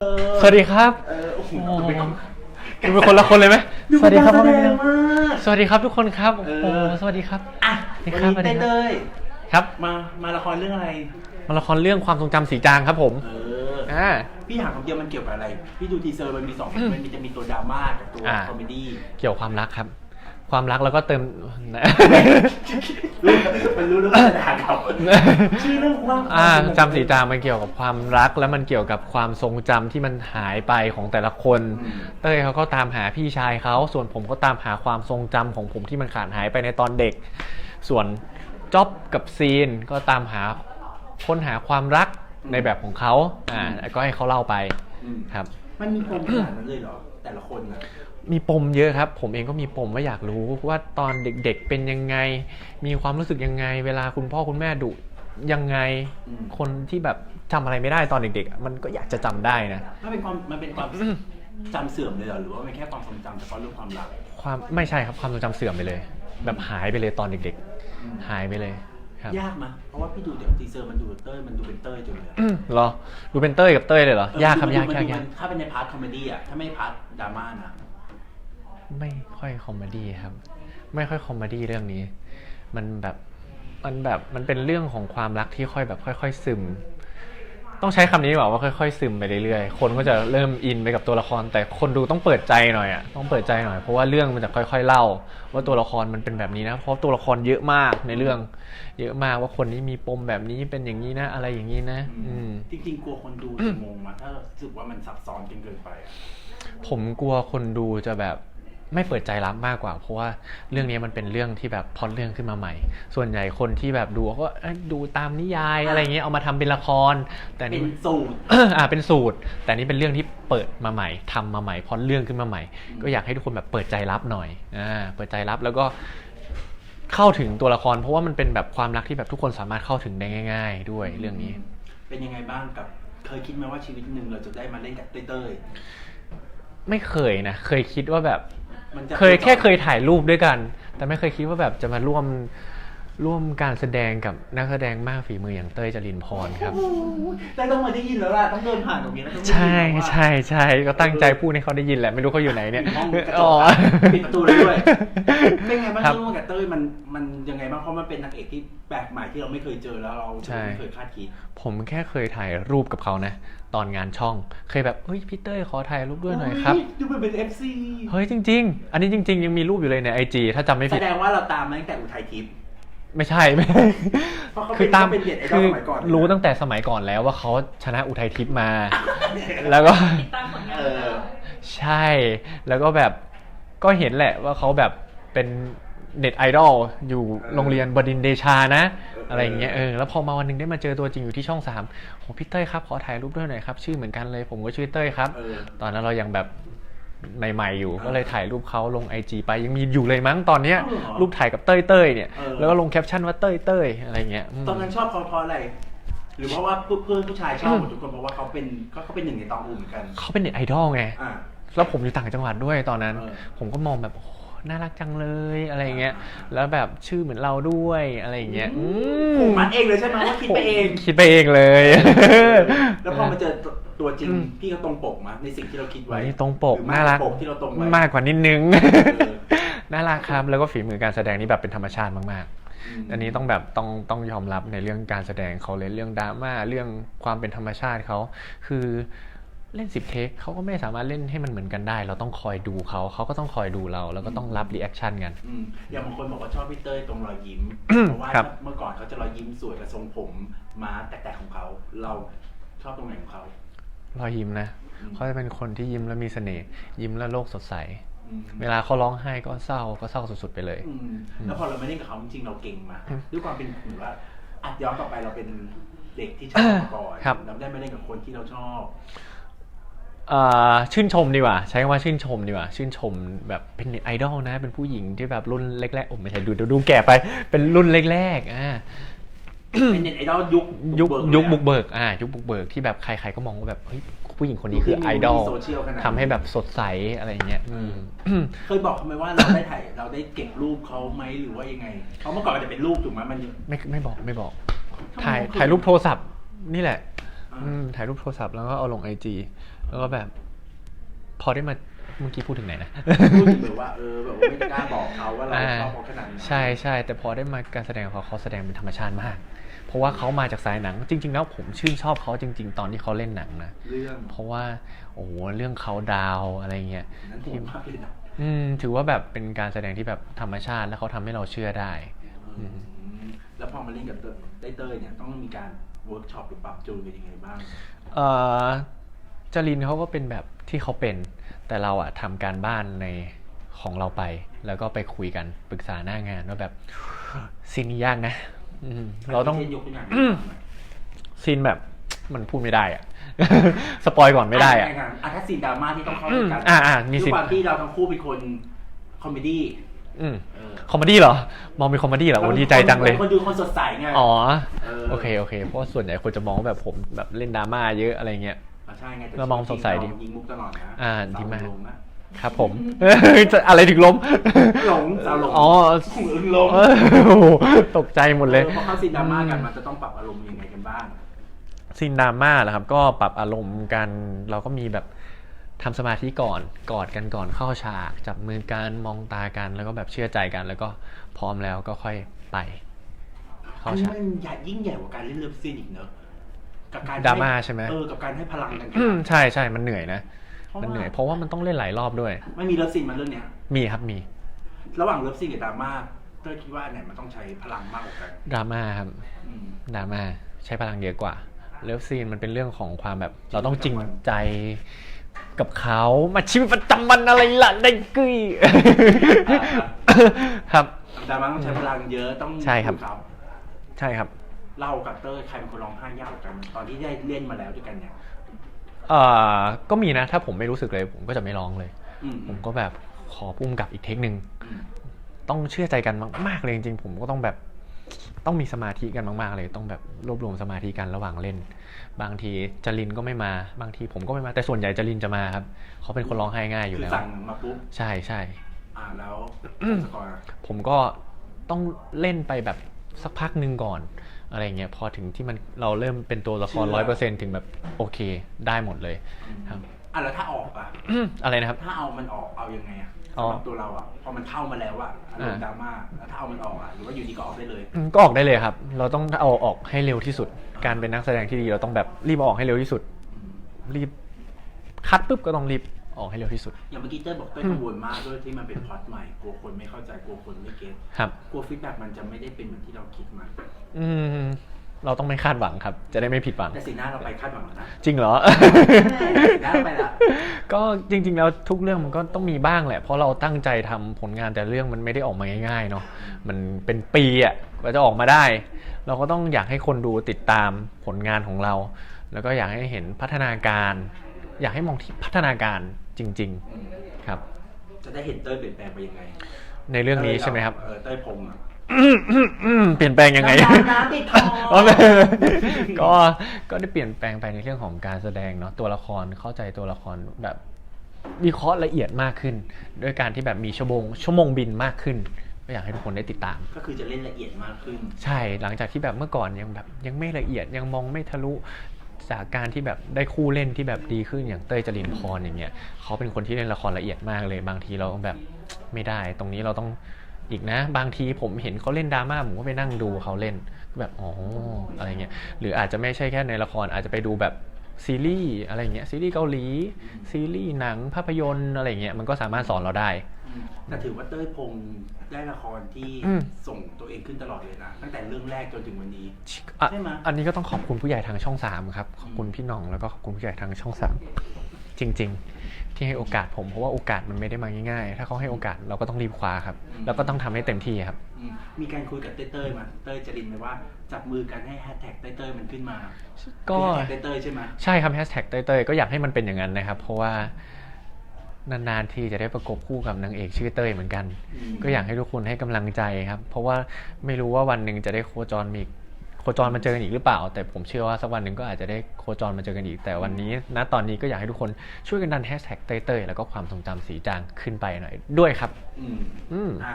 เออสวัสดีครับเออโอ้โหโอ้ดูเป็นคนดูเป็นคนละคนเลยไหมดูสวัสดีครับเป็นพ่อนักแสดแม่งมากสวัสดีครับทุกคนครับเอโอ้อโหสวัสดีครับอะสวัวันสดีครับนี้สวัสดีครับเต้ยครับๆมามาละครเรื่องอะไร มาละครเรื่องความทรงจำสีจางครับผม เอออ่า พี่ถามคำเดียวมันเกี่ยวกับอะไร พี่ดูทีเซอร์มันมีสองมันมีจะมีตัวดราม่ากับตัวอ่า คอมเมดี้เกี่ยวความรักครับ ความรักแล้วก็เติม รู้มันรู้เรื่องจะด่าเขาชื่อเรื่องว่าอ่าจำสีจางมันเกี่ยวกับความรัก แล้วมันเกี่ยวกับความทรงจำที่มันหายไปของแต่ละคน เต้ยเขาก็ตามหาพี่ชายเขาส่วนผมก็ตามหาความทรงจำของผมที่มันขาดหายไปในตอนเด็ก ส่วนจ๊อบกับซีนก็ตามหาค้นหาความรักในแบบของเขาอ่าก็ให้เขาเล่าไปอืมครับ มันมีปมขนาดนั้นเลยเหรอ แต่ละคนอะ มีปมเยอะครับ ผมเองก็มีปมว่าอยากรู้ว่าตอนเด็กๆเป็นยังไง มีความรู้สึกยังไง เวลาคุณพ่อคุณแม่ดุยังไงคนที่แบบจำอะไรไม่ได้ตอนเด็กๆอะมันก็อยากจะจำได้นะมันเป็นความมันเป็นความจำเสื่อมเลยเหรอหรือว่ามันแค่ความทรงจำเฉพาะเรื่องความรักความไม่ใช่ครับความทรงจำเสื่อมไปเลย แบบหายไปเลยตอนเด็กอืมๆหายไปเลยครับยากมั้ยเพราะว่าพี่ดูเดี๋ยวทีเซอร์มันดูเต้ยมันดูเป็นเต้ยจังเลยอะอืมเหรอ ดูเป็นเต้ยกับเต้ยเลยเหรอเออยากครับมันยากมันยากดูยากมันถ้าเป็นในพาร์ทคอมเมดี้อะถ้าไม่พาร์ทดราม่านะ ไม่ค่อยคอมเมดี้ครับ ไม่ค่อยคอมเมดี้เรื่องนี้ มันแบบมันแบบมันเป็นเรื่องของความรักที่ค่อยแบบค่อย ๆ ซึม ต้องใช้คำนี้ดีกว่าว่าค่อย ๆ ซึมไปเรื่อยๆคนก็จะเริ่มอินไปกับตัวละคร แต่คนดูต้องเปิดใจหน่อยอะต้องเปิดใจหน่อยเพราะว่าเรื่องมันจะค่อย ๆ เล่า ว่าตัวละครมันเป็นแบบนี้นะเพราะตัวละครเยอะมากในเรื่อง เยอะมากว่าคนนี้มีปมแบบนี้เป็นอย่างนี้นะ อะไรอย่างนี้นะ อืมจริงๆกลัวคนดูจะงงมาถ้ารู้สึกว่ามันซับซ้อนจนเกินไปอะผมกลัวคนดูจะแบบ ไม่เปิดใจรับมากกว่า เพราะว่าเรื่องนี้มันเป็นเรื่องที่แบบพล็อดเรื่องขึ้นมาใหม่ ส่วนใหญ่คนที่แบบดูก็เอ้ยดูตามนิยายอะไรเงี้ยเอามาทำเป็นละคร แต่เป็นี่นมันสูตรอ่าเป็นสูตร แต่นี่เป็นเรื่องที่เปิดมาใหม่ทำมาใหม่พล็อดเรื่องขึ้นมาใหม่ ก็อยากให้ทุกคนแบบเปิดใจรับหน่อยอ่าเปิดใจรับแล้วก็เข้าถึงตัวละคร เพราะว่ามันเป็นแบบความรักที่แบบทุกคนสามารถเข้าถึงได้ง่าย ๆ ด้วยเรื่องนี้ เป็นยังไงบ้างกับ เคยคิดไหมว่าชีวิตหนึ่งเราจะได้มาเล่นกับเต้ยไม่เคยนะ เคยคิดว่าแบบๆ มันจะเคยแค่เคยถ่ายรูปด้วยกัน แต่ไม่เคยคิดว่าแบบจะมาร่วม ร่วมการแสดงกับนักแสดงมากฝีมืออย่างเต้ยจรินพรครับโอ้โหแต่ต้องมาได้ยินแล้วล่ะต้องเดินผ่านตรงนี้แล้วต้องได้ยินใช่แล้วว่าใช่ใช่ก็ตั้งใจพูดให้เขาได้ยินแหละ ไม่รู้เขาอยู่ไหนเนี่ยห้องกระจอ๋อกปิดประตูเลยด้วย เป็นไงบ้างครับร่วมกับเต้ยมันมันยังไงบ้างเพราะมันเป็นนางเอกที่แปลกใหม่ที่เราไม่เคยเจอแล้วเราใช่ ไม่เคยคาดคิด ผมแค่เคยถ่ายรูปกับเขานะ ตอนงานช่อง เคยแบบเฮ้ยพี่เต้ยขอถ่ายรูปด้วยหน่อยครับโดูมันเป็น FC เฮ้ยจริง ๆ อันนี้จริง ๆ ยังมีรูปอยู่เลยในไอจีถ้าจำไม่แสผิด ดงว่าเราตามมาตั้งแต่อุทัยทิพย์ ไม่ใช่ไม่เพราะเขาเป็นคือตามเขาเป็นเด็กไอดอลคือสมัยก่อนเลยนะรู้ตั้งแต่สมัยก่อนแล้วว่าเขาชนะอุทัยทิพย์มา แล้วก็ติดตามผลงานเออ ใช่แล้วก็แบบก็เห็นแหละว่าเขาแบบเป็นเน็ตไอดอลอยู่โรงเรียนบดินทร์เดชานะ อะไรอย่างเงี้ยเออแล้วพอมาวันหนึงได้มาเจอตัวจริงอยู่ที่ช่องสามโหพี่เต้ยครับขอถ่ายรูปด้วยหน่อยครับ ชื่อเหมือนกันเลยผมก็ชื่อเต้ยครับ เออ ตอนนั้นเรายังแบบ ใหม่ๆอยู่ ก็เลยถ่ายรูปเขาลงไอจไปยังมีอยู่เลยมั้งตอนเนี้ยอ้าวเหรอรูปถ่ายกับเต้ยเต้ยเนี่ย เออ แล้วก็ลงแคปชั่นว่าเต้ยเต้ยอะไรเงี้ยมตอนนั้นชอบเขาเพราะอะไร หรือเพราะว่าเพื่อนผู้ชายชอบหมดทุกคนเพราะว่าเขาเป็นก็เขาเป็นหนึ่งในตองอูเหมือนกัน เขาเป็นเน็ตไอดอลไง อ่า แล้วผมอยู่ต่างจังหวัดด้วยตอนนั้น เออผมก็มองแบบโอ้โหน่ารักจังเลยอะไรอย่างเงี้ยแล้วแบบชื่อเหมือนเราด้วยอะไรอย่างเงี้ยอืมผมมันเองเลยใช่ไหมว่าคิดไปเอง คิดไปเองเลย แล้วพอมาเจอ ตัวจริงอืมพี่เขาตรงปกมาในสิ่งที่เราคิดไว้วันนี้ตรงปกหอน่ารักปกที่เราตรงไว้มากกว่านิดนึง เออ น่ารักครับแล้วก็ฝีมือการแสดงนี่แบบเป็นธรรมชาติมากม ๆ อันนี้ต้องแบบต้องต้องยอมรับในเรื่องการแสดงเขาเลยเรื่องดราม่าเรื่องความเป็นธรรมชาติเขาคือเล่นสิบเทคเขาก็ไม่สามารถเล่นให้มันเหมือนกันได้ เราต้องคอยดูเขาเขาก็ต้องคอยดูเรา แล้วก็ต้องรับรีแอคชั่นกัน อืมอย่างบางคนบอกว่าชอบพี่เต้ยตรงรอยยิ้ม เพราะว่าครับ เมื่อก่อนเขาจะรอยยิ้มสวยกับทรงผมม้าแตกๆของเขา เราชอบตรงไหนของเขา รอยยิ้มนะอืมเขาจะเป็นคนที่ยิ้มแล้วมีเสน่ห์ยิ้มแล้วโลกสดใสอืมเวลาเขาร้องไห้ก็เศร้าก็เศร้าสุดๆไปเลยอืมแล้วพอเราไม่เล่นกับเขาจริงๆเราเก่งมาด้วยความเป็นเหมือนว่าอัดย้อนกลับไปเราเป็นเด็กที่ชอบมาก่อนครับเราได้มาเล่นกับคนที่เราชอบเอ่อชื่นชมดีกว่า ใช้คำว่าชื่นชมดีกว่า ชื่นชมแบบเป็นเน็ตไอดอลนะ เป็นผู้หญิงที่แบบรุ่นแรกๆโอ้ไม่ใช่ดูดูดูแก่ไปเป็นรุ่นแรกๆอ่า เป็นเน็ตไอดอลยุคยุคเบิยุคเลบุอะกเบิกอ่ายุคบุกเบิกที่แบบใครๆก็มองว่าแบบเฮ้ยผู้หญิงคนนี้คือไอดอลมีโซเชียลขนาดนี้ทำให้แบบสดใสอะไรอย่างเงี้ยอืมเคยบอกเขาไหมว่าเราได้ถ่ายเราได้เก็บรูปเขาไหมหรือว่ายังไงเพราะเมื่อก่อนมันจะเป็นรูปถูกไหมมันไม่ไม่บอกไม่บอกทำไมถ่ายไม่ถ่ายรูปโทรศัพท์ นี่แหละอ่าอืมถ่ายรูปโทรศัพท์แล้วก็เอาลงไอจีแล้วก็แบบ พอได้มา เมื่อกี้พูดถึงไหนนะ พูดถึงแบบว่าเออแบบว่าไม่กล้าบอกเขาว่าเราชอบเขาขนาดไหนใช่ใช่แต่พอได้มาการแสดงของเขาเขาแสดงเป็นธรรมชาติมาก เพราะว่าเขามาจากสายหนัง จริง ๆ แล้วผมชื่นชอบเขาจริง ๆ ตอนที่เขาเล่นหนังนะเรื่องเพราะว่าโอ้โหเรื่องเขาดาวอะไรเงี้ยนั้นผมมากเลยนะอืมถือว่าแบบเป็นการแสดงที่แบบธรรมชาติแล้วเขาทำให้เราเชื่อได้อืมอืมแล้วพอมาเล่นกับเต้ยเต้ยเนี่ยต้องมีการเวิร์กช็อปหรือปรับจูนกันยังไงบ้างเอ่อ จรินเขาก็เป็นแบบที่เขาเป็น แต่เราอะทำการบ้านในของเราไป แล้วก็ไปคุยกันปรึกษาหน้างานว่าแบบซีนนี้ยากนะอืมเราต้องช่นยกตัวอย่างให้ฟังหน่อยซีนแบบมันพูดไม่ได้อะ สปอยก่อนไม่ได้อะ อ่อ่ถ้าซีนดราม่าที่ต้องเข้าอืด้วมยกันอ่าอ่ามีด้วซียนความที่เราทั้งคู่เป็นคนคอมเมดี้อืมเออคอมเมดี้เหรอ มองเป็นคอมเมดี้เหรอโอ้ดีใจจังเลย คนดูคนสดใสไงอ๋อเออโอเคโอเค เพราะว่าส่วนใหญ่คนจะมองว่าแบบผมแบบเล่นดราม่าเยอะอะไรเงี้ย อะใช่ไงแต่เรามองสดใสดีเรายิงมุกตลอดนะอ่าดีมาก สวลงนะครับผม จะอะไรถึงล้ม หลงสาวหลงอ๋อหลงเออโอ้โหตกใจหมดเลย ออพอเข้าซีนดราม่ากันมันจะต้องปรับอารมณ์ยังไงกันบ้างซีนดราม่าเหรอครับ ก็ปรับอารมณ์กัน เราก็มีแบบทำสมาธิก่อน กอดกันก่อนเข้าฉาก จับมือกัน มองตากัน แล้วก็แบบเชื่อใจกัน แล้วก็พร้อมแล้วก็ค่อยไป อัเข้านนี้ฉาก มันใหญ่ยิ่งใหญ่กว่าการเล่นเลิฟซีนอีกเนอะ กับการดราม่าใช่ไหมเออกับการให้พลังกันอืมใช่ใช่มันเหนื่อยนะเพราะมันว่าเหนื่อยเพราะว่ามันต้องเล่นหลายรอบด้วย ไม่มีเลิฟซีนมาเรื่องเนี้ย มีครับมี ระหว่างเลิฟซีนกับดราม่าเต้ยคิดว่าอันไหนมันต้องใช้พลังมากกว่ากันดราม่าครับอืมดราม่าใช้พลังเยอะกว่าเลิฟซีนมันเป็นเรื่องของความแบบ เราต้องจริงใจกับเขามาชีวิตประจำวันอะไรล่ะได้กึ้ยครับดราม่าต้องใช้พลังเยอะต้องใช่ครับเขาใช่ครับ เรากับเต้ยใครเป็นคนร้องไห้ยากกว่ากัน ตอนที่ได้เล่นมาแล้วด้วยกันเนี่ยเอ่อก็มีนะ ถ้าผมไม่รู้สึกเลยผมก็จะไม่ร้องเลย อืมผมก็แบบขอพุ่มกับอีกเทคหนึ่งอืมต้องเชื่อใจกันมากๆเลยจริงๆ ผมก็ต้องแบบต้องมีสมาธิกันมากๆเลย ต้องแบบรวบรวมสมาธิกันระหว่างเล่น บางทีจรินก็ไม่มาบางทีผมก็ไม่มาแต่ส่วนใหญ่จรินจะมาครับเขาเป็นคนร้องไห้ง่ายอยู่คือแล้ว สั่งมาปุ๊บใช่ใช่ อ่าแล้วสกอร์ผมก็ต้องเล่นไปแบบสักพักหนึ่งก่อน อะไรเงี้ยพอถึงที่มันเราเริ่มเป็นตัวละครร้อยเปอร์เซ็นถึงแบบโอเค ได้หมดเลยครับ อะแล้วถ้าออกอะ อะไรนะครับ ถ้าเอามันออกเอายังไงอะอ๋อสำหรับตัวเราอะพอมันเข้ามาแล้วอะอารมณ์อ่าดราม่าแล้วถ้าเอามันออกอะหรือว่าอยู่ดีก็ออกได้เลยอืมก็ออกได้เลยครับ เราต้องเอาออกให้เร็วที่สุด การเป็นนักแสดงที่ดีเราต้องแบบรีบเอาออกให้เร็วที่สุดอืมรีบคัดปุ๊บก็ต้องรีบ ออกให้เร็วที่สุด อย่างเมื่อกี้เต้ยบอกเต้ยกังวลมากด้วยที่มันเป็นพล็อตใหม่กลัวคนไม่เข้าใจกลัวคนไม่เก็ตครับ กลัวฟีดแบ็กมันจะไม่ได้เป็นเหมือนที่เราคิดมาอืม เราต้องไม่คาดหวังครับ จะได้ไม่ผิดหวัง แต่สีหน้าเราไปคาดหวังแล้วนะจริงเหรอ สีหน้าไปละก็จริง ๆ แล้วทุกเรื่องมันก็ต้องมีบ้างแหละ เพราะเราตั้งใจทำผลงานแต่เรื่องมันไม่ได้ออกมาง่ายๆเนาะมันเป็นปีอะกว่าจะออกมาได้ เราก็ต้องอยากให้คนดูติดตามผลงานของเรา แล้วก็อยากให้เห็นพัฒนาการ อยากให้มองที่พัฒนาการจริงอืมๆครับ จะได้เห็นเต้ยเปลี่ยนแปลงไปยังไงในเรื่องนี้ใช่ไหมครับ เออเต้ยพงษ์อะเปลี่ยนแปลงยังไงน้ำน้ำติดคออ๋อไม่ก็ก็ได้เปลี่ยนแปลงไปในเรื่องของการแสดงเนาะตัวละครเข้าใจตัวละครแบบวิเคราะห์ละเอียดมากขึ้น ด้วยการที่แบบมีชั่วโมงชั่วโมงบินมากขึ้นก็อยากให้ทุกคนได้ติดตาม ก็คือจะเล่นละเอียดมากขึ้น ใช่หลังจากที่แบบเมื่อก่อนยังแบบยังไม่ละเอียดยังมองไม่ทะลุ จากการที่แบบได้คู่เล่นที่แบบดีขึ้นอย่างเต้ยจรินพรอย่างเงี้ยเขาเป็นคนที่เล่นละครละเอียดมากเลยบางทีเราแบบไม่ได้ ตรงนี้เราต้องอีกนะ บางทีผมเห็นเขาเล่นดราม่าผมก็ไปนั่งดูเขาเล่นแบบอ๋ออะไรเงี้ยหรืออาจจะไม่ใช่แค่ในละครอาจจะไปดูแบบซีรีส์อะไรเงี้ยซีรีส์เกาหลีซีรีส์หนังภาพยนตร์อะไรเงี้ยมันก็สามารถสอนเราได้ แต่ถือว่าเต้ยพงษ์ได้ละครที่อืม ส่งตัวเองขึ้นตลอดเลยนะตั้งแต่เรื่องแรกจนถึงวันนี้ อะใช่ไหม อันนี้ก็ต้องขอบคุณผู้ใหญ่ทางช่องสามครับ ขอบคุณพี่หน้องแล้วก็ขอบคุณผู้ใหญ่ทางช่องสามจริง ๆ ที่ให้โอกาสผมเพราะว่าโอกาสมันไม่ได้มาง่ายๆ ถ้าเขาให้โอกาสเราก็ต้องรีบคว้าครับ แล้วก็ต้องทำให้เต็มที่ครับ อืมมีการคุยกับเต้ยเต้ยมาเต้ยจรินไหมว่าจับมือกันให้แฮชแท็กเต้ยเต้ยมันขึ้นมาก็ คือแฮชแท็กเต้ยเต้ยใช่ไหม ใช่ครับแฮชแท็กเต้ยๆก็อยากให้มันเป็นอย่างนั้นนะครับ เพราะว่า นานๆที่จะได้ประกบคู่กับนางเอกชื่อเต้ยเหมือนกันมก็อยากให้ทุกคนให้กำลังใจครับ เพราะว่าไม่รู้ว่าวันหนึ่งจะได้โคจรมาอีกโคจรมาเจอกันอีกหรือเปล่า แต่ผมเชื่อว่าสักวันหนึ่งก็อาจจะได้โคจรมาเจอกันอีก แต่วันนี้ณตอนนี้ก็อยากให้ทุกคนช่วยกันดันแฮชแท็กเต้ยๆแล้วก็ความทรงจำสีจางขึ้นไปหน่อยด้วยครับ อืมอืมอะ